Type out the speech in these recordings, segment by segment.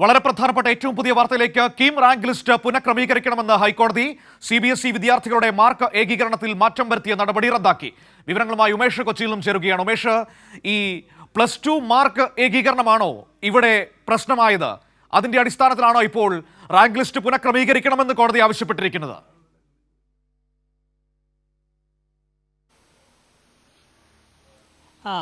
വളരെ പ്രധാനപ്പെട്ട ഏറ്റവും പുതിയ വാർത്തയിലേക്ക് കീം റാങ്ക് ലിസ്റ്റ് പുനഃക്രമീകരിക്കണമെന്ന് ഹൈക്കോടതി സി ബി എസ് ഇ വിദ്യാർത്ഥികളുടെ മാർക്ക് ഏകീകരണത്തിൽ മാറ്റം വരുത്തിയ നടപടി റദ്ദാക്കി. വിവരങ്ങളുമായി ഉമേഷ് കൊച്ചിയിലും ചേരുകയാണ്. ഉമേഷ് ഈ പ്ലസ് ടു മാർക്ക് ഏകീകരണമാണോ ഇവിടെ പ്രശ്നമായത്? അതിന്റെ അടിസ്ഥാനത്തിലാണോ ഇപ്പോൾ റാങ്ക് ലിസ്റ്റ് പുനഃക്രമീകരിക്കണമെന്ന് കോടതി ആവശ്യപ്പെട്ടിരിക്കുന്നത്? ആ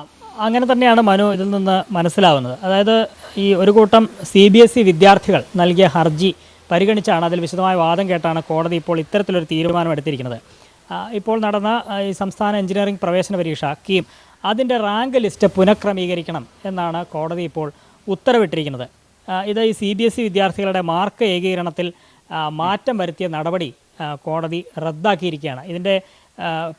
അങ്ങനെ തന്നെയാണ് മനു ഇതിൽ നിന്ന് മനസ്സിലാവുന്നത്. അതായത് ഈ ഒരു കൂട്ടം സി ബി എസ് ഇ വിദ്യാർത്ഥികൾ നൽകിയ ഹർജി പരിഗണിച്ചാണ് അതിൽ വിശദമായ വാദം കേട്ടാണ് കോടതി ഇപ്പോൾ ഇത്തരത്തിലൊരു തീരുമാനം എടുത്തിരിക്കുന്നത് ഇപ്പോൾ നടന്ന ഈ സംസ്ഥാന എഞ്ചിനീയറിംഗ് പ്രവേശന പരീക്ഷ കീം അതിന്റെ റാങ്ക് ലിസ്റ്റ് പുനഃക്രമീകരിക്കണം എന്നാണ് കോടതി ഇപ്പോൾ ഉത്തരവിട്ടിരിക്കുന്നത്. ഇത് ഈ സി ബി എസ് ഇ വിദ്യാർത്ഥികളുടെ മാർക്ക് ഏകീകരണത്തിൽ മാറ്റം വരുത്തിയ നടപടി കോടതി റദ്ദാക്കിയിരിക്കുകയാണ്. ഇതിന്റെ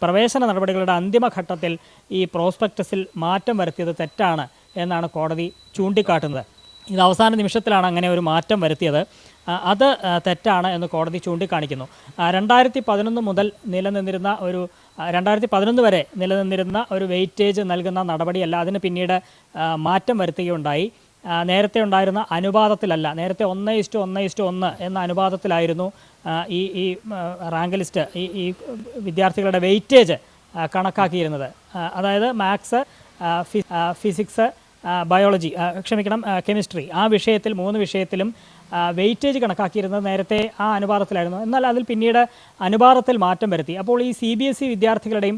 പ്രവേശന നടപടികളുടെ അന്തിമഘട്ടത്തിൽ ഈ പ്രോസ്പെക്ടസിൽ മാറ്റം വരുത്തിയത് തെറ്റാണ് എന്നാണ് കോടതി ചൂണ്ടിക്കാട്ടുന്നത്. ഇത് അവസാന നിമിഷത്തിലാണ് അങ്ങനെ ഒരു മാറ്റം വരുത്തിയത്. അത് തെറ്റാണ് എന്ന് കോടതി ചൂണ്ടിക്കാണിക്കുന്നു. രണ്ടായിരത്തി പതിനൊന്ന് മുതൽ നിലനിന്നിരുന്ന ഒരു രണ്ടായിരത്തി പതിനൊന്ന് വരെ നിലനിന്നിരുന്ന ഒരു വെയിറ്റേജ് നൽകുന്ന നടപടിയല്ല. അതിന് പിന്നീട് മാറ്റം വരുത്തുകയുണ്ടായി. നേരത്തെ ഉണ്ടായിരുന്ന അനുപാതത്തിലല്ല നേരത്തെ ഒന്ന് ഇസ്റ്റു ഒന്ന് ഇസ്റ്റു ഒന്ന് എന്ന അനുപാതത്തിലായിരുന്നു ഈ ഈ റാങ്ക് ലിസ്റ്റ് ഈ ഈ വിദ്യാർത്ഥികളുടെ വെയിറ്റേജ് കണക്കാക്കിയിരുന്നത്. അതായത് മാത്സ് ഫിസിക്സ് ബയോളജി ക്ഷമിക്കണം കെമിസ്ട്രി ആ വിഷയത്തിൽ മൂന്ന് വിഷയത്തിലും വെയിറ്റേജ് കണക്കാക്കിയിരുന്നത് നേരത്തെ ആ അനുപാതത്തിലായിരുന്നു. എന്നാൽ അതിൽ പിന്നീട് അനുപാതത്തിൽ മാറ്റം വരുത്തി. അപ്പോൾ ഈ സി ബി എസ് ഇ വിദ്യാർത്ഥികളുടെയും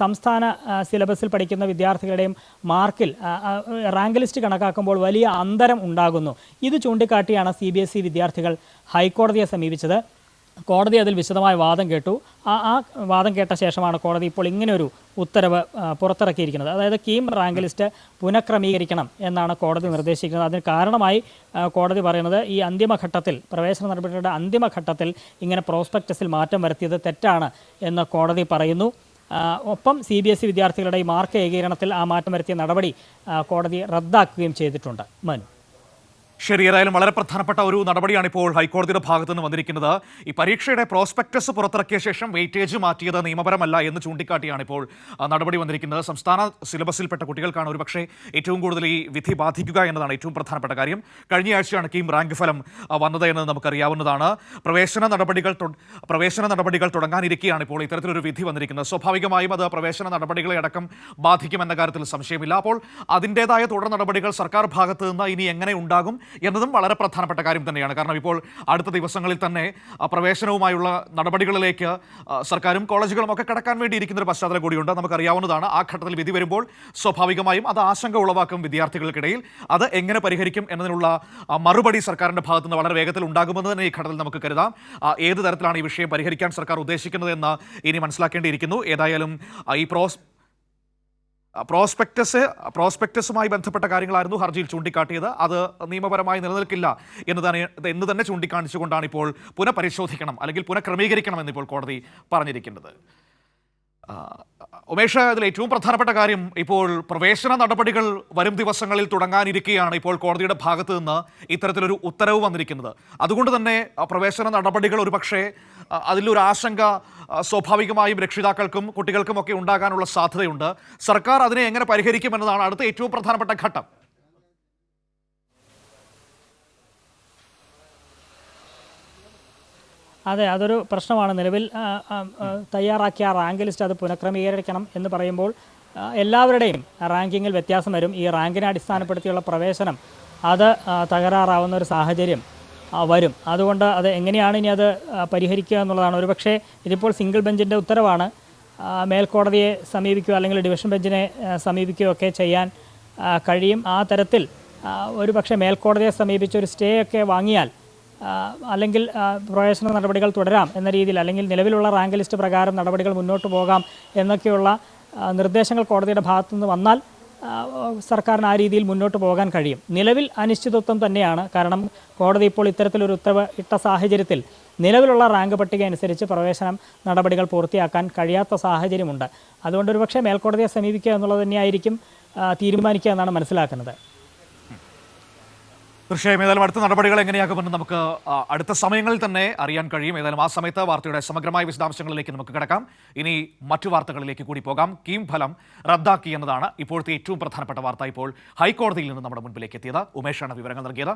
സംസ്ഥാന സിലബസിൽ പഠിക്കുന്ന വിദ്യാർത്ഥികളുടെയും മാർക്കിൽ റാങ്ക് ലിസ്റ്റ് കണക്കാക്കുമ്പോൾ വലിയ അന്തരം ഉണ്ടാകുന്നു. ഇത് ചൂണ്ടിക്കാട്ടിയാണ് സി ബി എസ് ഇ വിദ്യാർത്ഥികൾ ഹൈക്കോടതിയെ സമീപിച്ചത്. കോടതി അതിൽ വിശദമായ വാദം കേട്ടു. ആ ആ വാദം കേട്ട ശേഷമാണ് കോടതി ഇപ്പോൾ ഇങ്ങനൊരു ഉത്തരവ് പുറത്തിറക്കിയിരിക്കുന്നത്. അതായത് കീം റാങ്ക് ലിസ്റ്റ് പുനഃക്രമീകരിക്കണം എന്നാണ് കോടതി നിർദ്ദേശിക്കുന്നത്. അതിന് കാരണമായി കോടതി പറയുന്നത് ഈ അന്തിമഘട്ടത്തിൽ പ്രവേശന നടപടിയുടെ അന്തിമഘട്ടത്തിൽ ഇങ്ങനെ പ്രോസ്പെക്ടസിൽ മാറ്റം വരുത്തിയത് തെറ്റാണ് എന്ന് കോടതി പറയുന്നു. ഒപ്പം സി ബി എസ് ഇ വിദ്യാർത്ഥികളുടെ ഈ മാർക്ക് ഏകീകരണത്തിൽ ആ മാറ്റം വരുത്തിയ നടപടി കോടതി റദ്ദാക്കുകയും ചെയ്തിട്ടുണ്ട്. മനു. ശരി ഏതായാലും വളരെ പ്രധാനപ്പെട്ട ഒരു നടപടിയാണ് ഇപ്പോൾ ഹൈക്കോടതിയുടെ ഭാഗത്ത് നിന്ന് വന്നിരിക്കുന്നത്. ഈ പരീക്ഷയുടെ പ്രോസ്പെക്ടസ് പുറത്തിറക്കിയ ശേഷം വെയിറ്റേജ് മാറ്റിയത് നിയമപരമല്ല എന്ന് ചൂണ്ടിക്കാട്ടിയാണ് ഇപ്പോൾ നടപടി വന്നിരിക്കുന്നത്. സംസ്ഥാന സിലബസിൽപ്പെട്ട കുട്ടികൾക്കാണ് ഒരുപക്ഷെ ഏറ്റവും കൂടുതൽ ഈ വിധി ബാധിക്കുക എന്നതാണ് ഏറ്റവും പ്രധാനപ്പെട്ട കാര്യം. കഴിഞ്ഞ ആഴ്ചയാണ് കീം റാങ്ക് ഫലം വന്നത് എന്ന് നമുക്കറിയാവുന്നതാണ്. പ്രവേശന നടപടികൾ പ്രവേശന നടപടികൾ തുടങ്ങാനിരിക്കുകയാണ് ഇപ്പോൾ ഇത്തരത്തിലൊരു വിധി വന്നിരിക്കുന്നത്. സ്വാഭാവികമായും അത് പ്രവേശന നടപടികളെ അടക്കം ബാധിക്കുമെന്ന കാര്യത്തിൽ സംശയമില്ല. അപ്പോൾ അതിന്റെതായ തുടർ നടപടികൾ സർക്കാർ ഭാഗത്ത് നിന്ന് ഇനി എങ്ങനെ ഉണ്ടാകും? എന്നതും വളരെ പ്രധാനപ്പെട്ട കാര്യം തന്നെയാണ്. കാരണം ഇപ്പോൾ അടുത്ത ദിവസങ്ങളിൽ തന്നെ പ്രവേശനവുമായുള്ള നടപടികളിലേക്ക് സർക്കാരും കോളേജുകളും ഒക്കെ കടക്കാൻ വേണ്ടി ഇരിക്കുന്ന ഒരു പശ്ചാത്തലം കൂടിയുണ്ട്. നമുക്കറിയാവുന്നതാണ് ആ ഘട്ടത്തിൽ വിധി വരുമ്പോൾ സ്വാഭാവികമായും അത് ആശങ്ക ഉളവാക്കും വിദ്യാർത്ഥികൾക്കിടയിൽ. അത് എങ്ങനെ പരിഹരിക്കും എന്നതിനുള്ള മറുപടി സർക്കാരിന്റെ ഭാഗത്തുനിന്ന് വളരെ വേഗത്തിൽ ഉണ്ടാകുമെന്ന് തന്നെ ഈ ഘട്ടത്തിൽ നമുക്ക് കരുതാം. ഏത് തരത്തിലാണ് ഈ വിഷയം പരിഹരിക്കാൻ സർക്കാർ ഉദ്ദേശിക്കുന്നത് എന്ന് ഇനി മനസ്സിലാക്കേണ്ടിയിരിക്കുന്നു. ഏതായാലും ഈ പ്രോസ് പ്രോസ്പെക്ടസ് പ്രോസ്പെക്ടസുമായി ബന്ധപ്പെട്ട കാര്യങ്ങളായിരുന്നു ഹർജിയിൽ ചൂണ്ടിക്കാട്ടിയത്. അത് നിയമപരമായി നിലനിൽക്കില്ല എന്ന് തന്നെ എന്ന് തന്നെ ചൂണ്ടിക്കാണിച്ചുകൊണ്ടാണ് ഇപ്പോൾ പുനഃപരിശോധിക്കണം അല്ലെങ്കിൽ പുനഃക്രമീകരിക്കണം എന്നിപ്പോൾ കോടതി പറഞ്ഞിരിക്കുന്നത്. ഉമേഷ് അതിൽ ഏറ്റവും പ്രധാനപ്പെട്ട കാര്യം ഇപ്പോൾ പ്രവേശന നടപടികൾ വരും ദിവസങ്ങളിൽ തുടങ്ങാനിരിക്കെയാണ് ഇപ്പോൾ കോടതിയുടെ ഭാഗത്ത് നിന്ന് ഇത്തരത്തിലൊരു ഉത്തരവ് വന്നിരിക്കുന്നത്. അതുകൊണ്ട് തന്നെ പ്രവേശന നടപടികൾ ഒരുപക്ഷെ അതിലൊരു ആശങ്ക സ്വാഭാവികമായും രക്ഷിതാക്കൾക്കും കുട്ടികൾക്കും ഒക്കെ ഉണ്ടാകാനുള്ള സാധ്യതയുണ്ട്. സർക്കാർ അതിനെ എങ്ങനെ പരിഹരിക്കുമെന്നതാണ് അടുത്ത ഏറ്റവും പ്രധാനപ്പെട്ട ഘട്ടം. അതെ അതൊരു പ്രശ്നമാണ്. നിലവിൽ തയ്യാറാക്കിയ റാങ്ക് ലിസ്റ്റ് അത് പുനഃക്രമീകരിക്കണം എന്ന് പറയുമ്പോൾ എല്ലാവരുടെയും റാങ്കിങ്ങിൽ വ്യത്യാസം വരും. ഈ റാങ്കിനെ അടിസ്ഥാനപ്പെടുത്തിയുള്ള പ്രവേശനം അത് തകരാറാവുന്ന ഒരു സാഹചര്യം വരും. അതുകൊണ്ട് അത് എങ്ങനെയാണ് ഇനി അത് പരിഹരിക്കുക എന്നുള്ളതാണ്. ഒരുപക്ഷെ ഇതിപ്പോൾ സിംഗിൾ ബെഞ്ചിന്റെ ഉത്തരവാണ്. മേൽക്കോടതിയെ സമീപിക്കുക അല്ലെങ്കിൽ ഡിവിഷൻ ബെഞ്ചിനെ സമീപിക്കുകയൊക്കെ ചെയ്യാൻ കഴിയും. ആ തരത്തിൽ ഒരു പക്ഷേ മേൽക്കോടതിയെ സമീപിച്ച് ഒരു സ്റ്റേ ഒക്കെ വാങ്ങിയാൽ അല്ലെങ്കിൽ പ്രവേശന നടപടികൾ തുടരാം എന്ന രീതിയിൽ അല്ലെങ്കിൽ നിലവിലുള്ള റാങ്ക് ലിസ്റ്റ് പ്രകാരം നടപടികൾ മുന്നോട്ട് പോകാം എന്നൊക്കെയുള്ള നിർദ്ദേശങ്ങൾ കോടതിയുടെ ഭാഗത്തുനിന്ന് വന്നാൽ സർക്കാരിന് ആ രീതിയിൽ മുന്നോട്ട് പോകാൻ കഴിയും. നിലവിൽ അനിശ്ചിതത്വം തന്നെയാണ്. കാരണം കോടതി ഇപ്പോൾ ഇത്തരത്തിലൊരു ഉത്തരവ് ഇട്ട സാഹചര്യത്തിൽ നിലവിലുള്ള റാങ്ക് പട്ടിക അനുസരിച്ച് പ്രവേശനം നടപടികൾ പൂർത്തിയാക്കാൻ കഴിയാത്ത സാഹചര്യമുണ്ട്. അതുകൊണ്ട് ഒരുപക്ഷെ മേൽക്കോടതിയെ സമീപിക്കുക എന്നുള്ളത് തന്നെയായിരിക്കും തീരുമാനിക്കുക എന്നാണ് മനസ്സിലാക്കുന്നത്. തീർച്ചയായും ഏതായാലും അടുത്ത നടപടികൾ എങ്ങനെയാകുമെന്ന് നമുക്ക് അടുത്ത സമയങ്ങളിൽ തന്നെ അറിയാൻ കഴിയും. ഏതായാലും ആ സമയത്ത് വാർത്തയുടെ സമഗ്രമായ വിശദാംശങ്ങളിലേക്ക് നമുക്ക് കിടക്കാം. ഇനി മറ്റു വാർത്തകളിലേക്ക് കൂടി പോകാം. കീം ഫലം റദ്ദാക്കി എന്നതാണ് ഇപ്പോഴത്തെ ഏറ്റവും പ്രധാനപ്പെട്ട വാർത്ത ഇപ്പോൾ ഹൈക്കോടതിയിൽ നിന്ന് നമ്മുടെ മുൻപിലേക്ക് എത്തിയത്. ഉമേഷാണ് വിവരങ്ങൾ നൽകിയത്.